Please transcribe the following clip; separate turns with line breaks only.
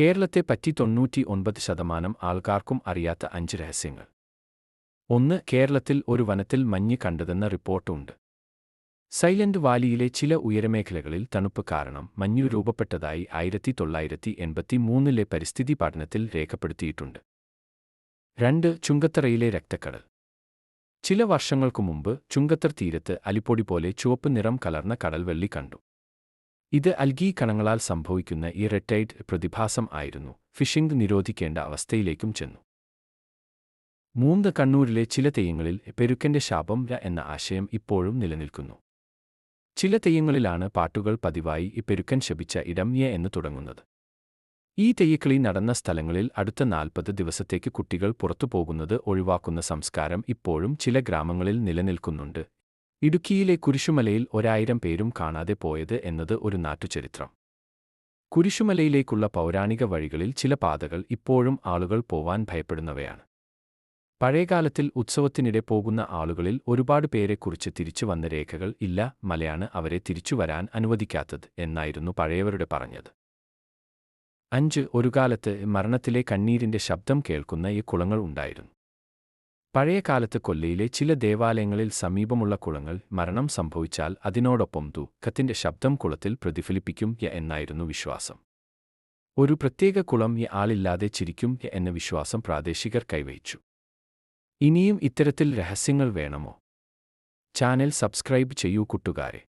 കേരളത്തെ പറ്റി തൊണ്ണൂറ്റി ഒൻപത് ശതമാനം ആൾക്കാർക്കും അറിയാത്ത അഞ്ച് രഹസ്യങ്ങൾ. ഒന്ന് കേരളത്തിൽ ഒരു വനത്തിൽ മഞ്ഞ് കണ്ടതെന്ന റിപ്പോർട്ടുണ്ട്. സൈലന്റ് വാലിയിലെ ചില ഉയരമേഖലകളിൽ തണുപ്പ് കാരണം മഞ്ഞു രൂപപ്പെട്ടതായി ആയിരത്തി തൊള്ളായിരത്തി എൺപത്തി മൂന്നിലെ പരിസ്ഥിതി പഠനത്തിൽ രേഖപ്പെടുത്തിയിട്ടുണ്ട്. രണ്ട് ചുങ്കത്തറയിലെ രക്തക്കടൽ. ചില വർഷങ്ങൾക്കു മുമ്പ് ചുങ്കത്തർ തീരത്ത് അലിപ്പൊടി പോലെ ചുവപ്പ് നിറം കലർന്ന കടൽവെള്ളി കണ്ടു. ഇത് അൽഗീ കണങ്ങളാൽ സംഭവിക്കുന്ന ഈ റെറ്റൈഡ് പ്രതിഭാസം ആയിരുന്നു. ഫിഷിംഗ് നിരോധിക്കേണ്ട അവസ്ഥയിലേക്കും ചെന്നു. മൂന്ന് കണ്ണൂരിലെ ചില തെയ്യങ്ങളിൽ പെരുക്കന്റെ ശാപം ര എന്ന ആശയം ഇപ്പോഴും നിലനിൽക്കുന്നു. ചില തെയ്യങ്ങളിലാണ് പാട്ടുകൾ പതിവായി ഈ പെരുക്കൻ ശപിച്ച ഇടം യ എന്ന് തുടങ്ങുന്നത്. ഈ തെയ്യക്കളി നടന്ന സ്ഥലങ്ങളിൽ അടുത്ത നാൽപ്പത് ദിവസത്തേക്ക് കുട്ടികൾ പുറത്തു പോകുന്നത് ഒഴിവാക്കുന്ന സംസ്കാരം ഇപ്പോഴും ചില ഗ്രാമങ്ങളിൽ നിലനിൽക്കുന്നുണ്ട്. ഇടുക്കിയിലെ കുരിശുമലയിൽ ഒരായിരം പേരും കാണാതെ പോയത് എന്നത് ഒരു നാട്ടുചരിത്രം. കുരിശുമലയിലേക്കുള്ള പൗരാണിക വഴികളിൽ ചില പാതകൾ ഇപ്പോഴും ആളുകൾ പോവാൻ ഭയപ്പെടുന്നവയാണ്. പഴയകാലത്തിൽ ഉത്സവത്തിനിടെ പോകുന്ന ആളുകളിൽ ഒരുപാട് പേരെക്കുറിച്ച് തിരിച്ചു വന്ന രേഖകൾ ഇല്ല മലയാണ് അവരെ തിരിച്ചുവരാൻ അനുവദിക്കാത്തത് എന്നായിരുന്നു പഴയവരുടെ പറഞ്ഞത്. അഞ്ച് ഒരു കാലത്ത് മരണത്തിലെ കണ്ണീരിന്റെ ശബ്ദം കേൾക്കുന്ന ഈ കുളങ്ങൾ ഉണ്ടായിരുന്നു. പഴയ കാലത്ത് കൊല്ലയിലെ ചില ദേവാലയങ്ങളിൽ സമീപമുള്ള കുളങ്ങൾ മരണം സംഭവിച്ചാൽ അതിനോടൊപ്പം ദുഃഖത്തിന്റെ ശബ്ദം കുളത്തിൽ പ്രതിഫലിപ്പിക്കും എന്നായിരുന്നു വിശ്വാസം. ഒരു പ്രത്യേക കുളം യ ആളില്ലാതെ ചിരിക്കും എന്ന വിശ്വാസം പ്രാദേശികർ കൈവഹിച്ചു. ഇനിയും ഇത്തരത്തിൽ രഹസ്യങ്ങൾ വേണമോ? ചാനൽ സബ്സ്ക്രൈബ് ചെയ്യൂ കൂട്ടുകാരെ.